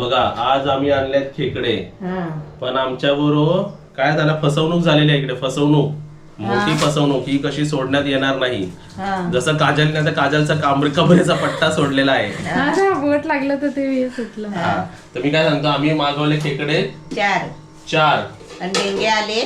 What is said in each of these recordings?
बघा आज आम्ही आणल्यात खेकडे. हा. पण आमच्या बरोबर काय झालं? फसवणूक झालेली आहे इकडे फसवणूक. मोठी फसवणूक ही कशी सोडण्यात येणार नाही. हा. जसं काजल नाही तर काजलचा कांबरे कमरेचा पट्टा सोडलेला आहे. बोट लागलं तर ते सुटलं. तर मी काय सांगतो आम्ही मागवले खेकडे. चार. चार. आणि आले.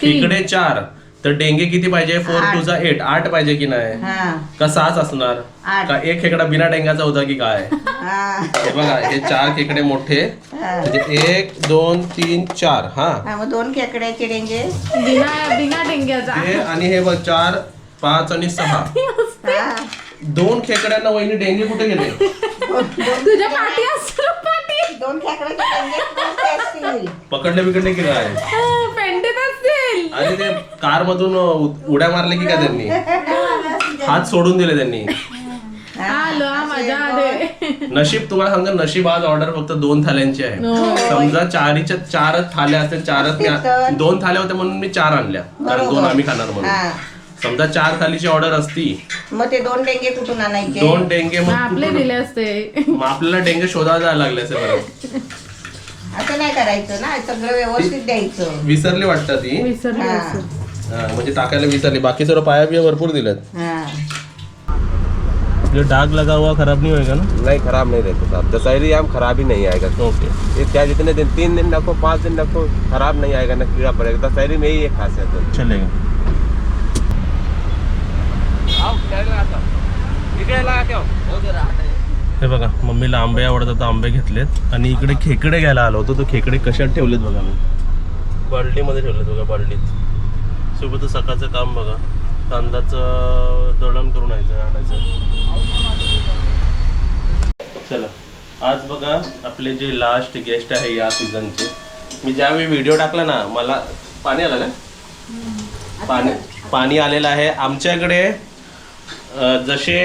खेकडे चार. तर डेंगे किती पाहिजे? फोर टू चा एट. आठ पाहिजे की नाही? हा. का सहाच असणार? आठ. का एक खेकडा बिना डेंगाचा होता की काय? हा. हे बघा हे चार खेकडे मोठे. हा. म्हणजे एक दोन तीन चार. हा. हा, मग दोन खेकड्याचे डेंगे? बिना बिना डेंग्याचा. हे आणि हे बघ चार पाच आणि सहा. हा. दोन खेकड्यांना वहिनी डेंगे कुठे गेले? तुझ्या पाठी असतो पाठी. दोन खेकड्याचे डेंगे कोणते असतील? पकडले बिकडले की काय हा, पेंटीत आणि ते कार मधून उड्या मारले की काय त्यांनी? हात सोडून दिले त्यांनी. आलो हा नशीब तुम्हाला सांगतो नशीब आज ऑर्डर फक्त दोन थाल्यांची आहे. समजा चारीच्या चारच थाल्या असतील चारच मी दोन थाल्या होत्या म्हणून मी चार आणल्या. कारण दोन आम्ही खाणार म्हणून. हा. समजा चार थालीची ऑर्डर असती. मग ते दोन डेंगे कुठून आणायचे? दोन डेंगे मग आपले दिले असते. मग आपल्याला डेंगे शोधायला जायला लागले असे बरं. असं नाही करायचं ना सगळं व्यवस्थित द्यायचं. विसरली वाटतं ती. विसरले हा. असेल. हा, म्हणजे टाकायला विसरली. बाकी सर्व पाया बिया भरपूर दिलेत हा. जो डाग लगा हुआ खराब नहीं होएगा ना? नहीं खराब नहीं रहते साहब दशहरी आम खराब ही नहीं आएगा ओके. ये क्या जितने दिन तीन दिन रखो पाँच दिन रखो खराब नहीं आएगा ना कीड़ा पड़ेगा दशहरी में ही एक खासियत है चलेगा. हे बघा मम्मीला आंबे आवडतात आंबे घेतलेत. आणि इकडे खेकडे घ्यायला आलो होतो तो खेकडे कशात ठेवलेत बघा मी. बाल्टीमध्ये ठेवलेत बघा बाल्टीत. सोबत सकाळचं काम बघा. कांदाचं दळण करून यायचं आणायचं. चला. आज बघा आपले जे लास्ट गेस्ट आहे या सीझनचे मी ज्यावेळी व्हिडिओ टाकला ना मला पाणी आलं का पाणी पाणी आलेलं आहे. आमच्याकडे जसे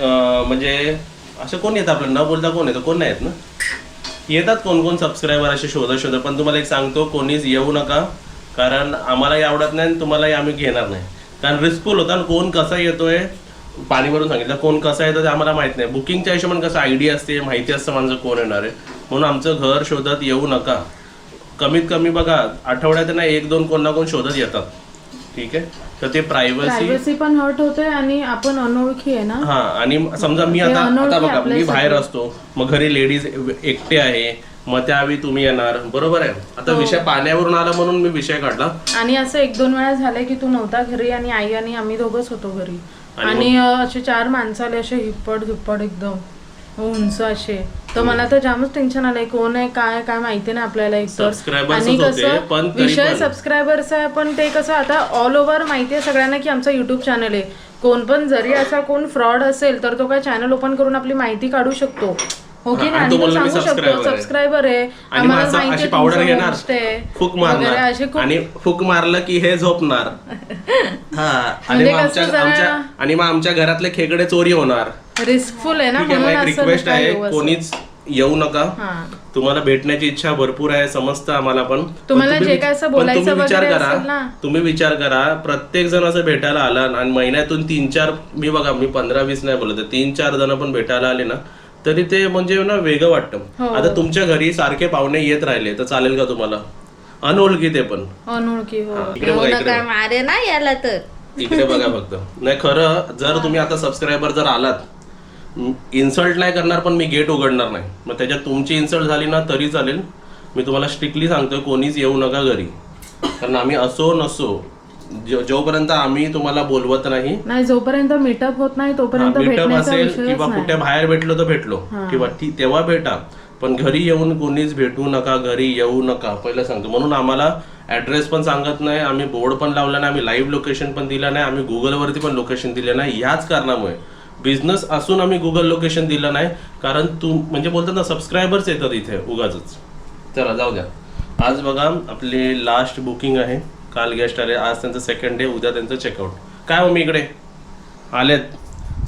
म्हणजे असं कोण येतं आपलं न बोलता कोण येतं? कोण नाही येत ना? येतात कोण कोण सबस्क्रायबर असे शोधत शोधत पण तुम्हाला एक सांगतो कोणीच येऊ नका. कारण आम्हालाही आवडत नाही आणि तुम्हालाही आम्ही घेणार नाही. कारण रिस्कफुल होता. आणि कोण कसा येतोय? पाणीवरून सांगितलं. कोण कसं येतं ते आम्हाला माहीत नाही. बुकिंगच्या हिशोबाने कसं आयडिया असते माहिती असतं माझं कोण येणार आहे. म्हणून आमचं घर शोधत येऊ नका. कमीत कमी बघा आठवड्यात ना एक दोन कोण ना कोण शोधत येतात. ठीक आहे? तर ते प्रायव्हसी प्रायव्हसी पण हर्ट होते आणि आपण अनोळखी आहे ना? हा आणि समजा मी आता अनोळखी आता बघा मी आपल्यासाठी. बाहेर असतो. मग घरी लेडीज एकटे आहे. मग त्यावेळी तुम्ही येणार. बरोबर आहे? आता हो. विषय पाण्यावरून आला म्हणून मी विषय काढला. आणि असं एक दोन वेळा झालंय की तू नव्हता घरी आणि आई आणि आम्ही दोघच होतो घरी. आणि आणि अं, असे चार माणसं आले असे हिप्पड हिप्पड एकदम. उंच असे. तर मला तर जामच टेन्शन आलंय. कोण आहे काय काय माहिती नाही आपल्याला एक Subscribers आणि च होते, पण कसं तरी विषय पण. सबस्क्रायबर्स आहे पण ते कसं आता ऑल ओव्हर माहिती आहे सगळ्यांना की आमचा युट्यूब चॅनल आहे. कोण पण जरी असा कोण फ्रॉड असेल तर तो काय चॅनल ओपन करून आपली माहिती काढू शकतो. आणि तो बोलला मी सांगू शकतो subscriber आहे. सबस्क्रायबर आहे. आणि आम्हाला माझं माहिती अशी आहे पावडर तुमचं घेणार. आहे, फुक वगैरे असे मारणार खूप आणि फुक मारलं की हे झोपणार. हा आणि म्हणजे मग कसं आमच्या जरा- आमच्या आणि मग आमच्या घरातले खेकडे चोरी होणार. रिस्कफुल आहे ना ठीक आहे म्हणून मग एक असं रिक्वेस्ट नका आहे येऊ असं. कोणीच येऊ नका. हा. तुम्हाला भेटण्याची इच्छा भरपूर आहे समजतं आम्हाला पण. पण तुम्हाला तुम्ही जे विच- काय असं पण बोलायचं तुम्ही विचार वगैरे करा. असेल ना. तुम्ही विचार करा. प्रत्येक जण असं भेटायला आला आणि महिन्यातून तीन चार मी बघा मी पंधरा वीस नाही बोलत आहे, तीन चार जण पण भेटायला आले ना तरी ते म्हणजे ना वेगळं हो. वाटतं आता तुमच्या घरी सारखे पाहुणे येत राहिले तर चालेल का तुम्हाला? अनोळखी ते पण. अनोळखी हो. इकडे बघा इकडे बघा. मारे ना याला तर. इकडे बघा फक्त. नाही खरं जर तुम्ही आता सबस्क्रायबर जर आलात इन्सल्ट नाही करणार पण मी गेट उघडणार नाही. मग त्याच्यात तुमची इन्सल्ट झाली ना तरी चालेल. मी तुम्हाला स्ट्रिक्टली सांगतोय कोणीच येऊ नका घरी. कारण आम्ही असो नसो जो- जोपर्यंत आम्ही तुम्हाला बोलवत नाही नाही जोपर्यंत मीटअप होत नाही तोपर्यंत मीटअप भेटण्याचा असेल विषयच किंवा नाही. कुठे बाहेर भेटलो तर भेटलो किंवा ती तेव्हा भेटा पण घरी येऊन कोणीच भेटू नका घरी येऊ नका पहिलं सांगतो. म्हणून आम्हाला ऍड्रेस पण सांगत नाही आम्ही बोर्ड पण लावला नाही आम्ही लाईव्ह लोकेशन पण दिलं नाही आम्ही गुगलवरती पण लोकेशन दिलं नाही. याच कारणामुळे बिझनेस असून आम्ही गुगल लोकेशन दिलं नाही कारण तू म्हणजे बोलतात ना सबस्क्रायबर्स येतात इथे उगाच चला जाऊ द्या. आज बघा आपले लास्ट बुकिंग आहे. काल गेस्ट आले आज त्यांचं सेकंड डे उद्या त्यांचं चेकआउट काय मग मी इकडे? आलेत.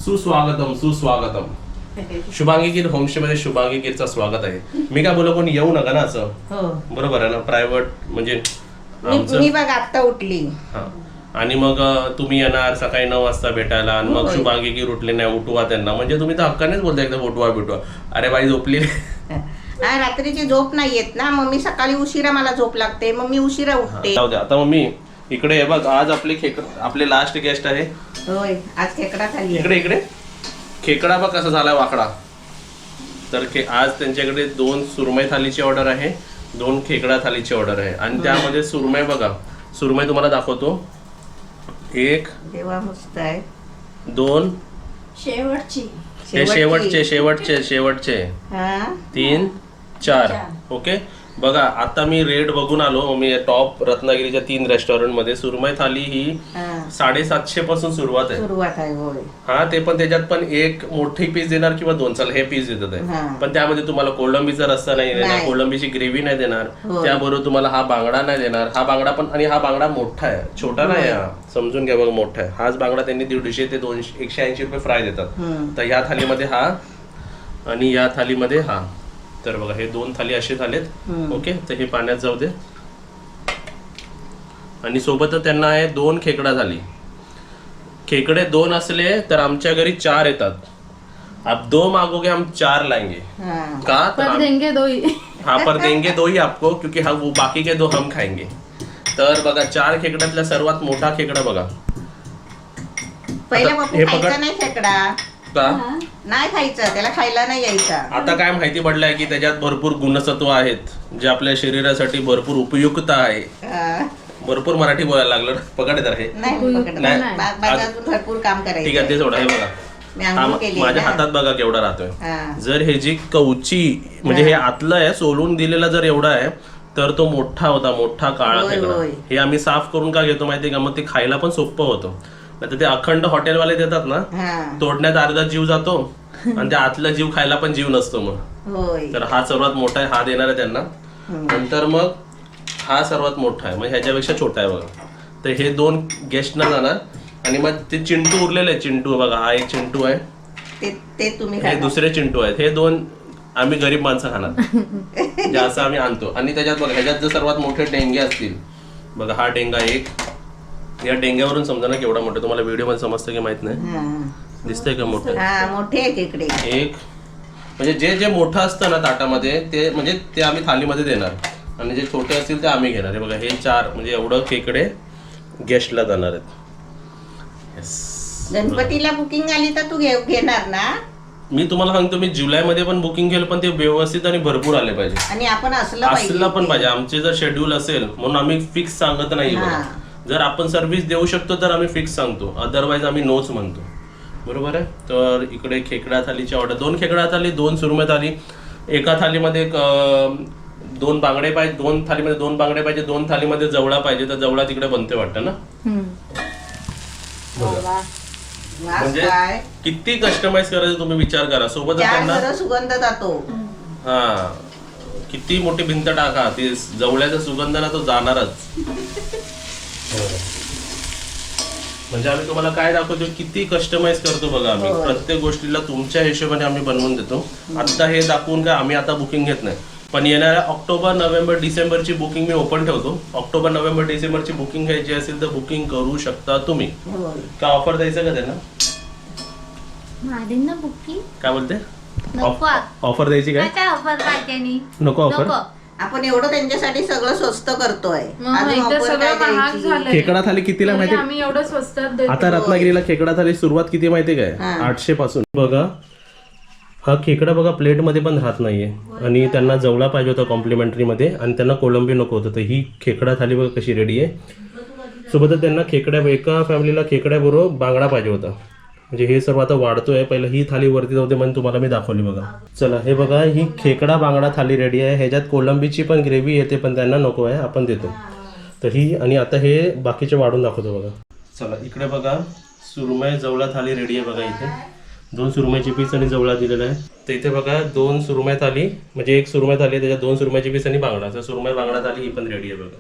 सुस्वागतम सुस्वागतम. शुभांगी गिर होमस्टे मध्ये शुभांगी गिरचं स्वागत आहे. मी काय बोललो कोणी येऊ नका ना असं? हो. बरोबर आहे ना प्रायव्हेट म्हणजे मी बघ आत्ता उठली. आणि मग तुम्ही येणार सकाळी नऊ वाजता भेटायला आणि मग. शुभांगी गिर उठले नाही उठवा त्यांना. म्हणजे तुम्ही तर हक्कानेच बोलता एकदम उठवा बिटवा अरे बाई झोपली. रात्रीची झोप नाही येत ना. मग मी सकाळी उशिरा मला झोप लागते. मग मी उशिरा उठते. जाऊ आता मम्मी इकडे हे बघ आज आपले खेक आपले लास्ट गेस्ट आहे. होय आज खेकडा खाली आहे. इकडे इकडे. खेकडा बघ कसा झालाय वाकडा. तर खे आज त्यांच्याकडे दोन सुरमई थालीची ऑर्डर आहे दोन खेकडा थालीची ऑर्डर आहे. आणि त्यामध्ये सुरमई बघा. सुरमई तुम्हाला दाखवतो. एक देवा मस्त आहे. दोन शेवटची. हे शेवटची. शेवटचे. शेवटचे शेवटचे. हा. तीन चार. ओके? बघा आता मी रेट बघून आलो. मी टॉप रत्नागिरीच्या तीन रेस्टॉरंटमध्ये सुरमई थाली ही साडेसातशे पासून सुरुवात आहे. सुरुवात आहे होय. हा ते पण त्याच्यात पण एक मोठी पीस देणार किंवा दोन चाल हे पीस देतात. आहे पण त्यामध्ये तुम्हाला कोलंबीचा रस्ता नाही देणार नाही. कोलंबीची ग्रेव्ही नाही देणार. त्याबरोबर तुम्हाला हा बांगडा नाही देणार. हा बांगडा पण आणि हा बांगडा मोठा आहे. छोटा नाही हा. समजून घ्या बघा मोठा आहे. हाच बांगडा त्यांनी दीडशे ते दोनशे एकशे ऐंशी रुपये फ्राय देतात. तर ह्या थालीमध्ये हा आणि या थालीमध्ये हा. तर बघा हे दोन थाली असे झालेत. ओके तर हे पाण्यात जाऊ दे. आणि सोबतच त्यांना आहे दोन खेकडा झाली खेकडे दोन असले तर आमच्या घरी चार येतात. अब दो मागोगे हम चार लाएंगे हा. का? तर पर देंगे दो ही हाँ पर देंगे दो ही आपको क्योंकि हम वो बाकी के दो हम खाएंगे. तर बघा चार खेकड्यातला सर्वात मोठा खेकडा बघा. पहिला आता बापू हे पकड. नाही खेकडा. का? नाही खायचं त्याला खायला नाही यायचा. आता काय माहिती पडलंय की त्याच्यात भरपूर गुणसत्व आहेत जे आपल्या शरीरासाठी भरपूर उपयुक्त आहे. भरपूर मराठी बोलायला लागलं पकड तर हे. नाही पकडत. नाही. बाग- बागातून भरपूर काम ठीक आहे ते करायचं सोडा हे बघा. मी हा केली माझ्या ना. हातात बघा केवढा राहतोय. हा. जर हे जी कवची म्हणजे हे आतलं आहे सोलून दिलेला जर एवढा आहे तर तो मोठा होता मोठा काळा होय, खेकडा होय. हे आम्ही साफ करून का घेतो माहितीये का? मग ते खायला पण सोपं होतं. नाही ते अखंड हॉटेलवाले देतात ना हा. तोडण्यात अर्धा जीव जातो आणि त्या आतला जीव खायला पण जीव नसतो मग. होय. तर हा सर्वात मोठा आहे हा देणार आहे त्यांना. नंतर मग हा सर्वात मोठा आहे मग ह्याच्यापेक्षा छोटा आहे बघा. तर हे दोन गेस्टना जाणार. आणि मग ते चिंटू उरलेले आहे चिंटू बघा हा एक चिंटू आहे. ते ते तुम्ही हे दुसरे चिंटू आहेत. हे दोन आम्ही गरीब माणसं खाणार. जे असं आम्ही आणतो. आणि त्याच्यात बघा ह्याच्यात जर सर्वात मोठे डेंगे असतील बघा हा डेंगा एक या डेंग्यावरून समजा ना केवढा मोठा तुम्हाला व्हिडिओमध्ये समजतं की माहीत नाही. दिसतंय का मोठं? हा मोठे आहेत इकडे. एक. म्हणजे जे जे मोठं असतं ना ताटामध्ये ते म्हणजे ते आम्ही थालीमध्ये देणार. आणि जे छोटे असतील ते आम्ही घेणार. हे बघा हे चार म्हणजे एवढं खेकडे गेस्टला जाणार आहेत. Yes. गणपतीला बुकिंग आली तर तू घे- घेणार ना? मी तुम्हाला सांगतो मी जुलैमध्ये पण बुकिंग केलं पण ते व्यवस्थित आणि भरपूर आले पाहिजे. आणि आपण असलं असलं पण पाहिजे. आमचे जर शेड्यूल असेल म्हणून आम्ही फिक्स सांगत नाही. हा. जर आपण सर्व्हिस देऊ शकतो तर आम्ही फिक्स सांगतो. अदरवाईज आम्ही नोच म्हणतो. बरोबर आहे? तर इकडे खेकडा थालीची ऑर्डर दोन खेकडा थाली दोन सुरमई थाली. एका थालीमध्ये दोन बांगडे पाहिजे दोन थालीमध्ये दोन बांगडे पाहिजे दोन थालीमध्ये जवळा पाहिजे तर जवळा तिकडे बनते वाटतं ना? बघा. वास म्हणजे किती कस्टमाइज करायचं तुम्ही विचार करा. त्यांना घरं सुगंध जातो. हा. किती मोठी भिंत टाका. ते जवळ्याचा सुगंध ना तो जाणारच. म्हणजे आम्ही तुम्हाला काय दाखवतो किती कस्टमाइज करतो बघा आम्ही. होय. प्रत्येक गोष्टीला तुमच्या हिशोबाने आम्ही बनवून देतो. आता हे दाखवून काय आम्ही आता बुकिंग घेत नाही. पण येणाऱ्या ऑक्टोबर नोव्हेंबर डिसेंबरची बुकिंग मी ओपन ठेवतो. ऑक्टोबर नोव्हेंबर डिसेंबरची बुकिंग घ्यायची असेल तर बुकिंग करू शकता तुम्ही. होय. काय ऑफर द्यायचं का त्यांना? बुक्की काय बोलते? ऑफर द्यायची काय? ऑफर नको ऑफर नको. आपण एवढं त्यांच्यासाठी सगळं स्वस्त करतोय. मग अजून इथं offer सगळं काय महाग द्यायची? झालंय. खेकडा थाली कितीला तरी माहिती आम्ही एवढं स्वस्तात देतो. आता रत्नागिरीला खेकडा थाली सुरुवात किती माहिती काय? हा. आठशे पासून. बघा हा खेकडा बघा प्लेटमध्ये पण राहत नाहीये. आणि त्यांना जवळा पाहिजे होता कॉम्प्लिमेंटरी मध्ये आणि त्यांना कोलंबी नको होतं. तर ही खेकडा थाली बघा कशी रेडी आहे. सोबतच त्यांना खेकड्या एका फॅमिलीला खेकड्या बरोबर बांगडा पाहिजे होता. म्हणजे हे सर्व आता वाढतोय. पहिलं ही थाली वरती जाऊ दे म्हणून तुम्हाला मी दाखवली बघा. चला हे बघा ही खेकडा बांगडा थाली रेडी आहे. ह्याच्यात कोलंबीची पण ग्रेव्ही येते पण त्यांना नको आहे आपण देतो. तर ही आणि आता हे बाकीचे वाढून दाखवतो बघा. चला इकडे बघा सुरमय जवळा थाली रेडी आहे बघा इथे. दोन सुरमईची पीस आणि जवळा दिलेला आहे. तर इथे बघा दोन सुरमय थाली म्हणजे एक सुरमय थाली आहे त्याच्यात दोन सुरमईची पीस आणि बांगडा. तर सुरमई बांगडा थाली ही पण रेडी आहे बघा.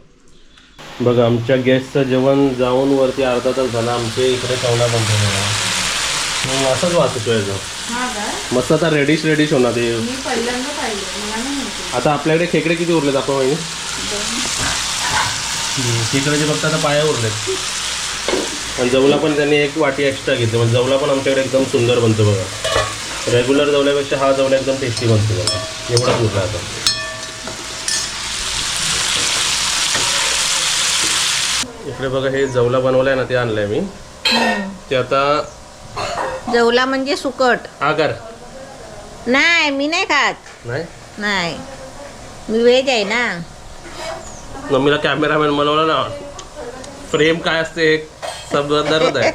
बघा आमच्या गेस्टचं जेवण जाऊन वरती अर्धा तास झाला. आमचे इकडे पाहुणा बनतो बघा मग असंच वाचतोय याचं. मस्त आता रेडिश रेडिश होणार ते. मी पहिल्यांदा पाहिलं मला नाही माहिती. आता आपल्याकडे खेकडे किती उरलेत आपण म्हणजे खेकड्याचे फक्त आता पाया उरलेत. आणि जवला पण त्यांनी एक वाटी एक्स्ट्रा घेतली. म्हणजे जवला पण आमच्याकडे एकदम सुंदर बनतो बघा. रेग्युलर जवल्यापेक्षा हा जवल्या एकदम टेस्टी बनतो बघा. एवढाच उरला आता. इकडे बघा हे जवला बनवलाय ना ते आणलंय मी. ते आता जवला म्हणजे सुकट. आकार नाही मी नाही खात. नाही? नाही. मी व्हेज आहे ना. मम्मीला कॅमेरामॅन बनवला ना. फ्रेम काय असते एक आहे.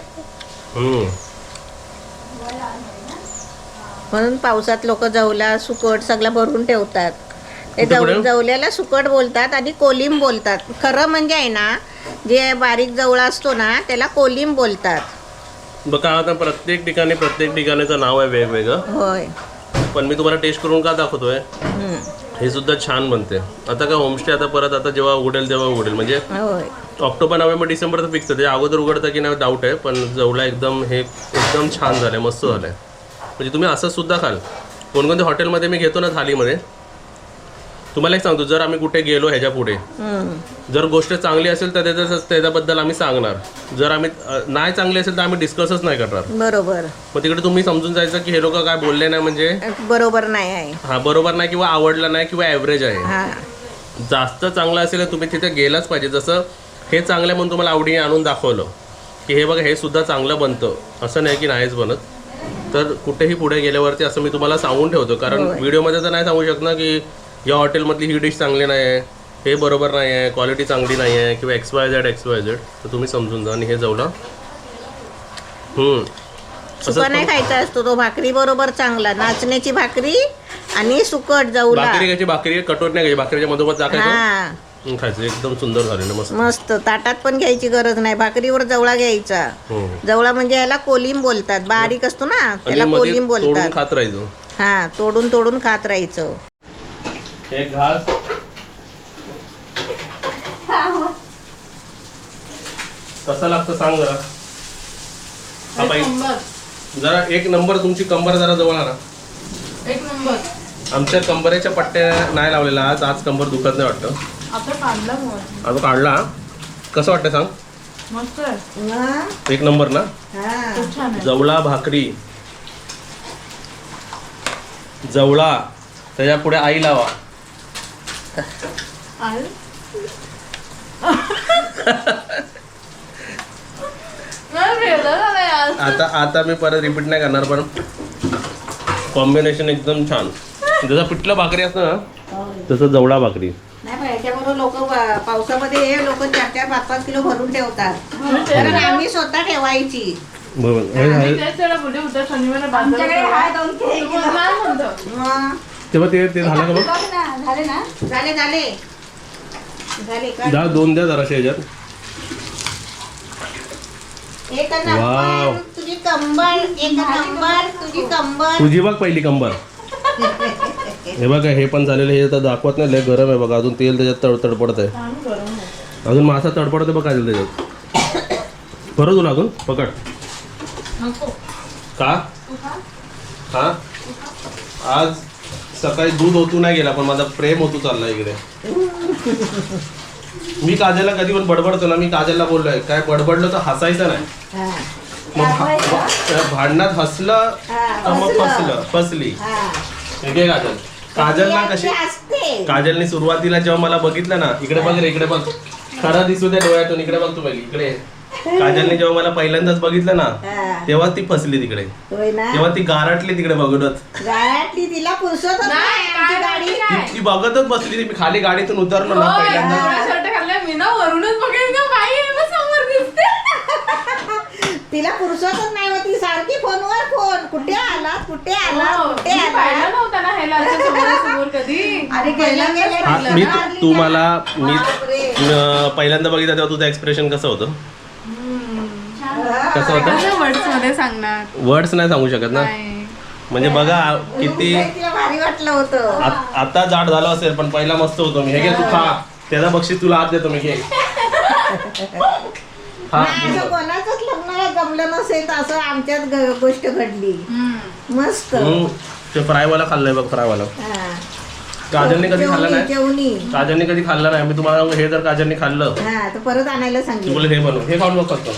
हम्म. म्हणून पावसात लोक जवला सुकट सगळं भरून ठेवतात. ते कुठे जव कुठे? जवल्याला सुकट बोलतात आणि कोलिम बोलतात. खरं म्हणजे आहे ना जे बारीक जवळा असतो ना त्याला कोलिम बोलतात. बघा आता प्रत्येक ठिकाणी प्रत्येक ठिकाणीचं नाव आहे वेगवेगळं. होय. पण मी तुम्हाला टेस्ट करून का दाखवतोय. हे सुद्धा छान बनते. आता काय होमस्टे आता परत आता जेव्हा उघडेल तेव्हा उघडेल. म्हणजे होय. ऑक्टोबर नोव्हेंबर डिसेंबर तर फिक्स आहे. त्याच्या अगोदर उघडतं की नाही डाऊट आहे. पण जवळा एकदम हे एकदम छान झालंय मस्त झालंय. म्हणजे तुम्ही असं सुद्धा खाल. कोणकोणत्या हॉटेलमध्ये मी घेतो ना थालीमध्ये तुम्हाला एक सांगतो जर आम्ही कुठे गेलो ह्याच्या पुढे. जर गोष्ट चांगली असेल तर त्याच्या त्याच्याबद्दल आम्ही सांगणार. जर आम्ही अ, नाही चांगली असेल तर आम्ही डिस्कसच नाही करणार. बरोबर. मग तिकडे तुम्ही समजून जायचं की हे लोक काय बोलले नाही म्हणजे बरोबर नाही आहे. हा बरोबर नाही किंवा आवडला नाही किंवा ॲव्हरेज आहे. हा. जास्त चांगलं असेल तर तुम्ही तिथे गेलाच पाहिजे. जसं हे चांगलं आहे म्हणून तुम्हाला आवडीने आणून दाखवलं की हे बघा हे सुद्धा चांगलं बनतं. असं नाही की नाहीच बनत. तर कुठेही पुढे गेल्यावरती असं मी तुम्हाला सांगून ठेवतो. कारण. व्हिडिओमध्ये तर नाही सांगू शकणार की या हॉटेलमधली ही डिश चांगली नाही आहे हे बरोबर नाही आहे क्वालिटी चांगली नाही आहे किंवा X Y Z X Y Z तर तुम्ही समजून जा आणि हे. असंच सुका नाही खायचा असतो तो भाकरी बरोबर चांगला नाचण्याची भाकरी आणि सुकट जवला भाकरी घ्यायची भाकरी कटोट नाही घ्यायची भाकरीच्या मधोमध टाकायचं खायचं. एकदम सुंदर झालेलं मस्त. मस्त ताटात पण घ्यायची गरज नाही भाकरीवर जवळा घ्यायचा. हं. जवळा म्हणजे याला कोलिम बोलतात बारीक असतो ना त्याला कोलिम बोलतात. खात राहायचं. हा तोडून तोडून खात राहायचं. हे घास. कसं लागतं सांग जरा. हा बाई जरा एक नंबर तुमची कंबर जरा जवळ आणा. एक नंबर. आमच्या कंबरेच्या पट्ट्या नाही लावलेल्या आज. आज कंबर दुखत नाही वाटतं. आता काढला मग. आता काढला. कसं वाटतं सांग? मस्त. आहे एक नंबर ना? हा. खूप छान आहे. जवळा भाकरी. जवळा. त्याच्या पुढे आई लावा. आता आता मी परत रिपीट नाही करणार पण कॉम्बिनेशन एकदम छान. जसं पिठलं भाकरी असतं ना तसं जवळा भाकरी. नाही पण याच्याबरोबर लोक पावसामध्ये हे लोक चार चार पाच पाच किलो भरून ठेवतात. कारण आम्ही स्वतः ठेवायची. बरोबर. हे. तेच त्याला बोलले शनिवारी म्हणतो. मग? तेव्हा ते ते झालं का बघ? झाले ना? झाले झाले. झाले का? दहा दोन द्या जराशे ह्याच्यात एक वाव. तुझी कंबर एक नंबर तुझी कंबर. तुझी बघ पहिली कंबर. हे बघा हे पण झालेलं हे तर दाखवत नाही लय गरम आहे बघा. अजून तेल त्याच्यात तड तडपडत आहे. अजून मासा तडपडत आहे बघ त्याच्यात. बरं तुला अजून? पकड. नको. का? हा? आज सकाळी दूध ओतू नाही गेला पण माझा प्रेम ओतू चालला इकडे. मी काजलला कधी पण बडबडतो ना मी काजलला बोललोय काय बडबडलं तर हसायचं नाही. मग भा- भांडणात हसलं तर मग फसलं. फसलं फसली. हा. हे घे काजल. काजल ना कशी असते. काजलने सुरुवातीला जेव्हा मला बघितलं ना इकडे बघ रे इकडे बघ. खरं दिसू द्या डोळ्यातून इकडे बघ तू पहिली इकडे काजलने जेव्हा मला पहिल्यांदाच बघितलं ना. तेव्हा ती फसली तिकडे. होय ना? तेव्हा ती गारटली तिकडे बघत गाड्यातली तिला पुरसत नाही, आमची काय गाडी? नाही. ती बघतच बसली ती मी खाली गाडीतून उतरलो ना होय, पहिल्यांदा. एवढा शर्ट घातलाय मी ना वरूनच बघेन का? बाई आहे मग समोर दिसते. तिला नाही होती. सारखी फोनवर फोन. कुठे आला कुठे आला हो, कुठे मी आला नव्हतं ना ह्याला असं समोरासमोर कधी. अरे गेल्या गेल्या हा, गेल्या मी मारली तू. मला मी बापरे. पहिल्यांदा बघितलं तेव्हा तुझं एक्सप्रेशन कसं होतं? कसं होतं? वर्ड्समध्ये सांगणार? वर्ड्स नाही सांगू शकत ना? नाही. म्हणजे बघा किती भारी वाटलं होतं. आता जाड झालं असेल पण पहिला मस्त होतो मी. हे घे तू खा. त्याचा बक्षीस तुला हात देतो मी घे. हा. असं कोणाचंच लग्नाला जमलं नसेल तर असं आमच्यात ग- गोष्ट घडली. हम्म. मस्त. हम्म, ते फ्रायवाला खाल्लंय बघ फ्रायवाला. हा. काजलने कधी खाल्लं जेवणी नाही? जेवणी. काजलने कधी खाल्लं नाही? मी तुम्हाला सांगू, हे जर काजलने खाल्लं हा तर परत आणायला सांगितलं बोले हे बनव हे खाऊन बघ फक्त.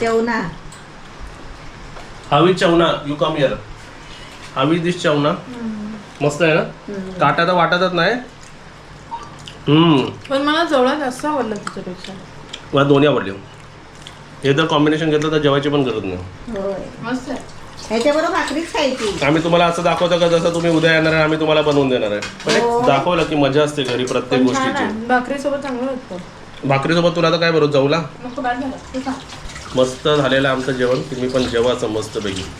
जेवणा हवी चवना यू कम हिअर हवी दिस चवना मस्त आहे ना? काटा तर वाटतच नाही. हम्म. पण मला जवळ जास्त आवडलं त्याच्यापेक्षा मला दोन्ही आवडले. हे जर कॉम्बिनेशन घेतलं तर जेवायची पण गरज नाही. होय. मस्त आहे. ह्याच्याबरोबर भाकरीच खायची. आम्ही तुम्हाला असं दाखवतो का? जसं तुम्ही उद्या येणार आहे आम्ही तुम्हाला बनवून देणार आहे. पण एक दाखवलं की मजा असते घरी प्रत्येक पण छान गोष्टीची. आहे. भाकरीसोबत चांगलं वाटतं. भाकरीसोबत तुला तर काय बरोबर जाऊला झालं तू. मस्त झालेलं आमचं जेवण. तुम्ही पण जेवाचं मस्तपैकी.